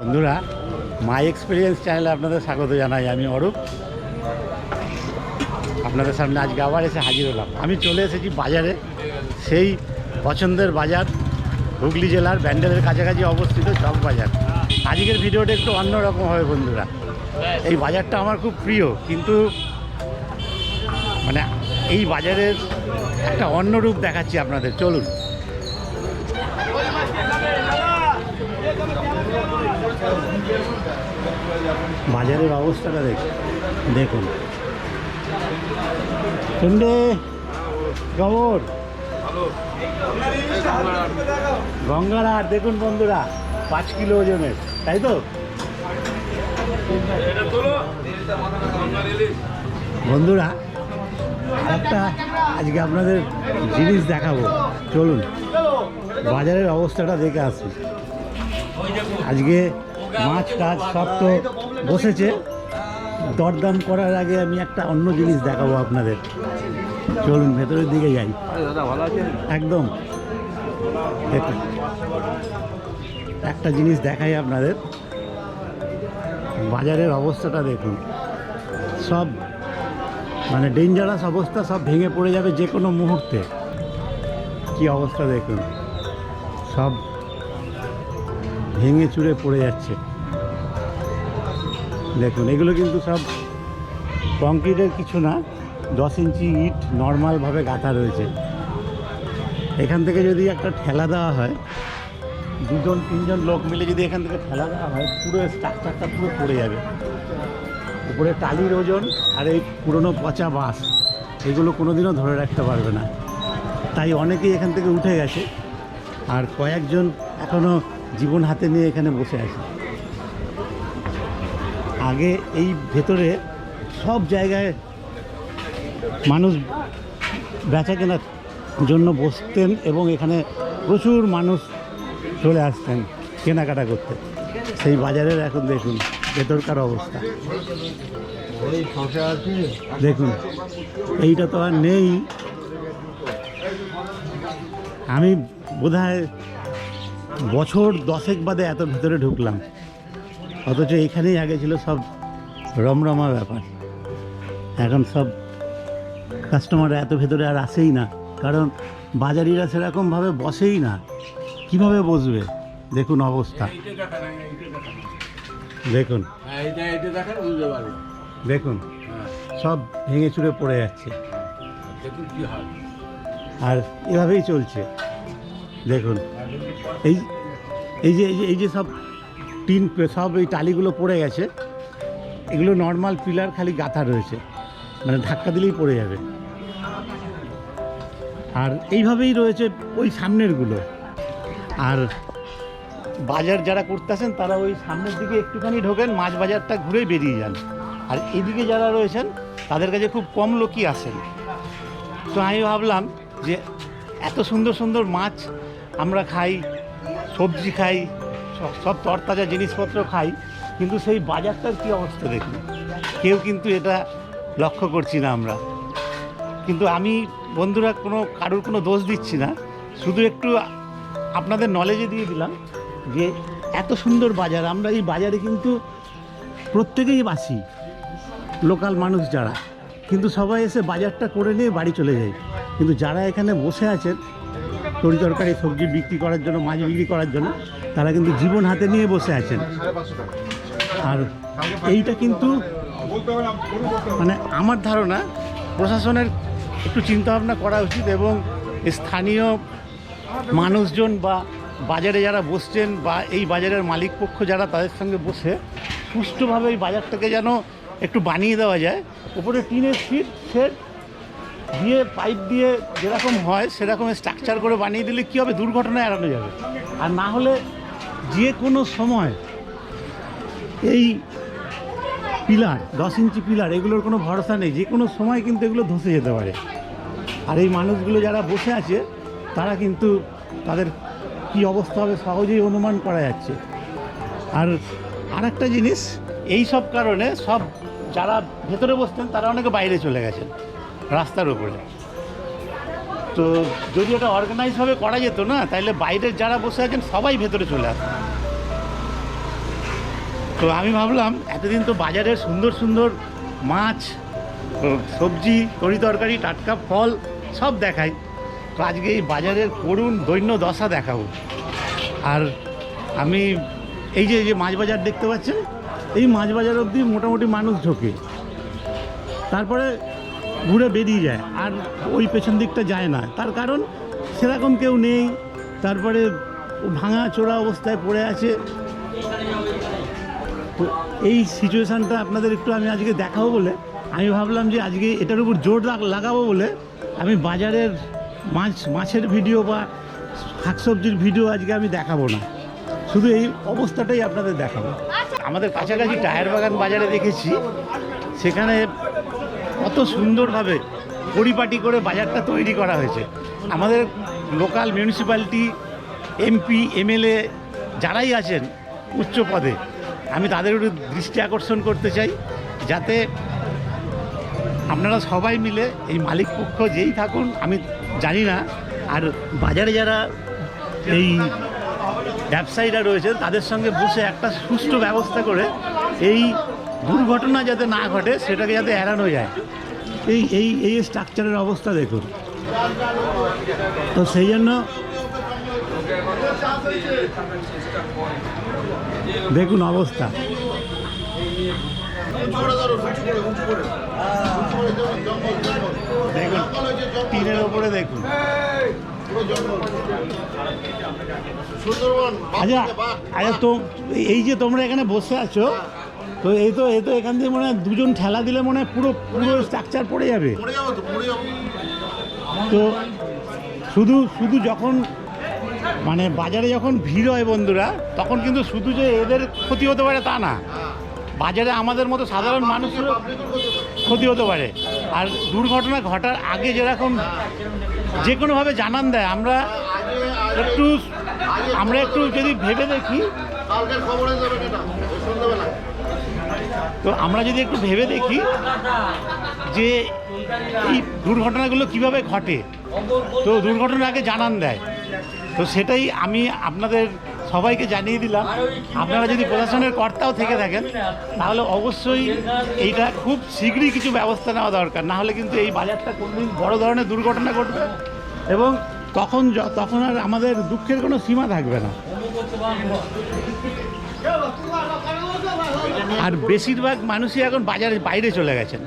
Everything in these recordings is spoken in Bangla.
বন্ধুরা মাই এক্সপিরিয়েন্স চ্যানেলে আপনাদের স্বাগত জানাই আমি অরূপ। আপনাদের সামনে আজকে আবার এসে হাজির হলাম। আমি চলে এসেছি বাজারে, সেই পছন্দের বাজার, হুগলি জেলার ব্যান্ডেলের কাছাকাছি অবস্থিত চক বাজার। আজকের ভিডিওটা একটু অন্যরকম হবে বন্ধুরা। এই বাজারটা আমার খুব প্রিয়, কিন্তু মানে এই বাজারের একটা অন্য রূপ দেখাচ্ছি আপনাদের। চলুন। বাজারের অবস্থাটা দেখ, দেখুন। সন্ধ্যে খবর গঙ্গার দেখুন বন্ধুরা, পাঁচ কিলো ওজনের, তাই তো? বন্ধুরা, একটা আজকে আপনাদের জিনিস দেখাবো, চলুন। বাজারের অবস্থাটা দেখে আসি। আজকে মাছ টাছ সব তো বসেছে। দরদাম করার আগে আমি একটা অন্য জিনিস দেখাবো আপনাদের। চলুন, ভেতরের দিকে যাই। একদম। একটা জিনিস দেখাই আপনাদের। বাজারের অবস্থাটা দেখুন। সব মানে ডেঞ্জারাস অবস্থা সব ভেঙে পড়ে যাবে যে কোনো মুহূর্তে। কি অবস্থা দেখুন। সব ভেঙে চুরে পড়ে যাচ্ছে। দেখুন, এগুলো কিন্তু সব কংক্রিটের কিছু না, দশ ইঞ্চি ইট নর্মালভাবে গাঁথা রয়েছে। এখান থেকে যদি একটা ঠেলা দেওয়া হয়, দুজন, তিনজন লোক মিলে যদি এখান থেকে ঠেলা দেওয়া হয়, পুরো স্ট্রাকচারটা পুরো পড়ে যাবে। উপরে টালির ওজন আর এই পুরনো পচা বাঁশ, এগুলো কোনোদিনও ধরে রাখতে পারবে না। তাই অনেকেই এখান থেকে উঠে গেছে। আর কয়েকজন এখনও জীবন হাতে নিয়ে এখানে বসে আছে। আগে এই ভেতরে সব জায়গায় মানুষ বেচা কেনার জন্য বসতেন এবং এখানে প্রচুর মানুষ চলে আসতেন কেনাকাটা করতে। সেই বাজারের এখন দেখুন, ভেতরকার অবস্থা। দেখুন, এইটা তো আর নেই। আমি বোধহয় বছর দশেক বাদে এত ভেতরে ঢুকলাম। অথচ এখানেই আগে ছিল সব রমরমা ব্যাপার। এখন সব কাস্টমাররা এত ভেতরে আর আসেই না। কারণ বাজারিরা সেরকমভাবে বসেই না। কীভাবে বসবে? দেখুন অবস্থা। দেখুন। দেখেন। সব ভেঙে চুরে পড়ে যাচ্ছে। আর এভাবেই চলছে। দেখুন। এই এই যে এই যে সব টিন সব এই টালিগুলো পড়ে গেছে। এগুলো নর্মাল পিলার খালি গাঁথা রয়েছে। মানে ধাক্কা দিলেই পড়ে যাবে। আর এইভাবেই রয়েছে ওই সামনেরগুলো। আর বাজার যারা করতে আসেন, তারা ওই সামনের দিকে একটুখানি ঢোকেন, মাছ বাজারটা ঘুরে বেরিয়ে যান। আর এদিকে যারা রয়েছেন, তাদের কাছে খুব কম লোকই আসেন। তো আমি ভাবলাম যে এত সুন্দর সুন্দর মাছ আমরা খাই, সবজি খাই, সব- তরতাজা জিনিসপত্র খাই, কিন্তু সেই বাজারটার কী অবস্থা দেখুন? কেউ কিন্তু এটা লক্ষ্য করছি না আমরা। কিন্তু আমি, বন্ধুরা, কোনো, কারোর কোনো দোষ দিচ্ছি না। শুধু একটু আপনাদের নলেজে দিয়ে দিলাম যে, এত সুন্দর বাজার, আমরা এই বাজারে কিন্তু প্রত্যেকেই বাসি, লোকাল মানুষ যারা। কিন্তু সবাই এসে বাজারটা করে নিয়ে বাড়ি চলে যায়। কিন্তু যারা এখানে বসে আছেন তরি তরকারি, সবজি বিক্রি করার জন্য, মাছ বিক্রি করার জন্য, তারা কিন্তু জীবন হাতে নিয়ে বসে আছেন। আর এইটা কিন্তু মানে আমার ধারণা প্রশাসনের একটু চিন্তাভাবনা করা উচিত এবং স্থানীয় মানুষজন বা বাজারে যারা বসছেন বা এই বাজারের মালিক পক্ষ যারা তাদের সঙ্গে বসে সুষ্ঠুভাবে এই বাজারটাকে যেন একটু বানিয়ে দেওয়া যায়। উপরে টিনের সিট সেট দিয়ে পাইপ দিয়ে যেরকম হয়, সেরকম স্ট্রাকচার করে বানিয়ে দিলে কী হবে? দুর্ঘটনা এড়ানো যাবে। আর না হলে যে কোনো সময় এই পিলার, দশ ইঞ্চি পিলার, এগুলোর কোনো ভরসা নেই। যে কোনো সময় কিন্তু এগুলো ধসে যেতে পারে। আর এই মানুষগুলো যারা বসে আছে, তারা কিন্তু তাদের কী অবস্থা হবে সহজেই অনুমান করা যাচ্ছে। আর আরেকটা জিনিস, এই সব কারণে সব যারা ভেতরে বসতেন, তারা অনেকে বাইরে চলে গেছেন। রাস্তার উপরে। তো যদি এটা অর্গানাইজভাবে করা যেত না তাহলে বাইরের যারা বসে আছেন সবাই ভেতরে চলে আসতেন তো আমি ভাবলাম, এতদিন তো বাজারে সুন্দর সুন্দর মাছ, সবজি তরি তরকারি, টাটকা ফল সব দেখাই। তো আজকে এই বাজারের করুণ দৈন্য দশা দেখাবো। আর আমি এই যে এই যে মাছ বাজার দেখতে পাচ্ছেন, এই মাছ বাজার অবধি মোটামুটি মানুষ ঢোকে। তারপরে ঘুরে বেরিয়ে যায়। আর ওই পেছন দিকটা যায় না। তার কারণ সেরকম কেউ নেই। তারপরে ভাঙা চোরা অবস্থায় পড়ে আছে। তো এই সিচুয়েশানটা আপনাদের একটু আমি আজকে দেখাবো বলে, আমি ভাবলাম যে আজকে এটার উপর জোর লাগ- লাগাবো বলে, আমি বাজারের মাছ মাছের ভিডিও বা শাকসবজির ভিডিও আজকে আমি দেখাবো না। শুধু এই অবস্থাটাই আপনাদের দেখাবো। আমাদের কাছাকাছি টায়ার বাগান বাজারে দেখেছি। সেখানে কত সুন্দরভাবে পরিপাটি করে বাজারটা তৈরি করা হয়েছে। আমাদের লোকাল মিউনিসিপ্যালিটি এমপি এমএলএ যারাই আছেন উচ্চ পদে, আমি তাদের একটু দৃষ্টি আকর্ষণ করতে চাই যাতে আপনারা সবাই মিলে এই মালিক পক্ষ যেই থাকুন, আমি জানি না। আর বাজারে যারা এই ব্যবসায়ীরা রয়েছে তাদের সঙ্গে বসে একটা সুষ্ঠু ব্যবস্থা করে এই দুর্ঘটনা যাতে না ঘটে সেটাকে যাতে এড়ানো যায়। এই এই এই স্ট্রাকচারের অবস্থা দেখুন। তো সেই জন্য দেখুন অবস্থা। দেখুন টিনের ওপরে দেখুন। আচ্ছা আচ্ছা তো এই যে তোমরা এখানে বসে আছো তো এই তো এই তো এখান থেকে মনে হয় দুজন ঠেলা দিলে মনে হয় পুরো পুরো স্ট্রাকচার পড়ে যাবে। তো শুধু শুধু যখন মানে বাজারে যখন ভিড় হয় বন্ধুরা তখন কিন্তু শুধু যে এদের ক্ষতি হতে পারে তা না। বাজারে আমাদের মতো সাধারণ মানুষেরও ক্ষতি হতে পারে। আর দুর্ঘটনা ঘটার আগে যেরকম যে কোনোভাবে জানান দেয় আমরা একটু আমরা একটু যদি ভেবে দেখি কালকের খবরে যাবে কেটা ওই সন্ধ্যাবেলা তো আমরা যদি একটু ভেবে দেখি যে এই দুর্ঘটনাগুলো কীভাবে ঘটে, তো দুর্ঘটনার আগে জানান দেয়। তো সেটাই আমি আপনাদের সবাইকে জানিয়ে দিলাম। আপনারা যদি প্রশাসনের কর্তাও থেকে থাকেন, তাহলে অবশ্যই এইটা খুব শীঘ্রই কিছু ব্যবস্থা নেওয়া দরকার। না হলে কিন্তু এই বাজারটা কোনদিন বড় ধরনের দুর্ঘটনা ঘটবে এবং তখন তখন আর আমাদের দুঃখের কোনো সীমা থাকবে না। আর বেশিরভাগ মানুষই এখন বাজারের বাইরে চলে গেছেন।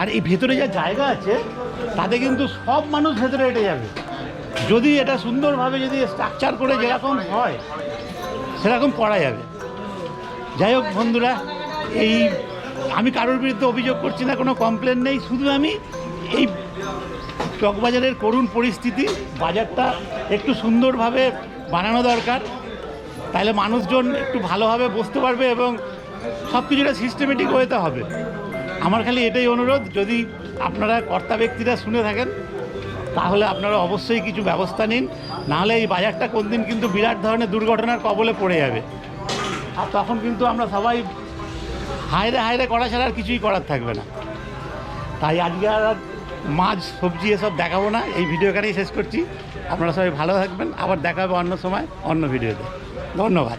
আর এই ভেতরে যা জায়গা আছে, তাতে কিন্তু সব মানুষ ভেতরে হেঁটে যাবে। যদি এটা সুন্দরভাবে যদি স্ট্রাকচার করে যেরকম হয়, সেরকম করা যাবে। যাই হোক বন্ধুরা, এই আমি কারোর বিরুদ্ধে অভিযোগ করছি না, কোনো কমপ্লেন নেই। শুধু আমি এই চকবাজারের করুণ পরিস্থিতি, বাজারটা একটু সুন্দরভাবে বানানো দরকার। তাহলে মানুষজন একটু ভালোভাবে বসতে পারবে এবং সব কিছুটা সিস্টেমেটিক হতে হবে। আমার খালি এটাই অনুরোধ, যদি আপনারা কর্তা ব্যক্তিরা শুনে থাকেন, তাহলে আপনারা অবশ্যই কিছু ব্যবস্থা নিন। নাহলে এই বাজারটা কোন দিন কিন্তু বিরাট ধরনের দুর্ঘটনার কবলে পড়ে যাবে। আর তখন কিন্তু আমরা সবাই হায়রে হায়রে করা ছাড়া আর কিছুই করার থাকবে না। তাই আজকে আর মাছ, সবজি এসব দেখাবো না। এই ভিডিও এখানেই শেষ করছি। আপনারা সবাই ভালো থাকবেন। আবার দেখা হবে অন্য সময়, অন্য ভিডিওতে। ধন্যবাদ।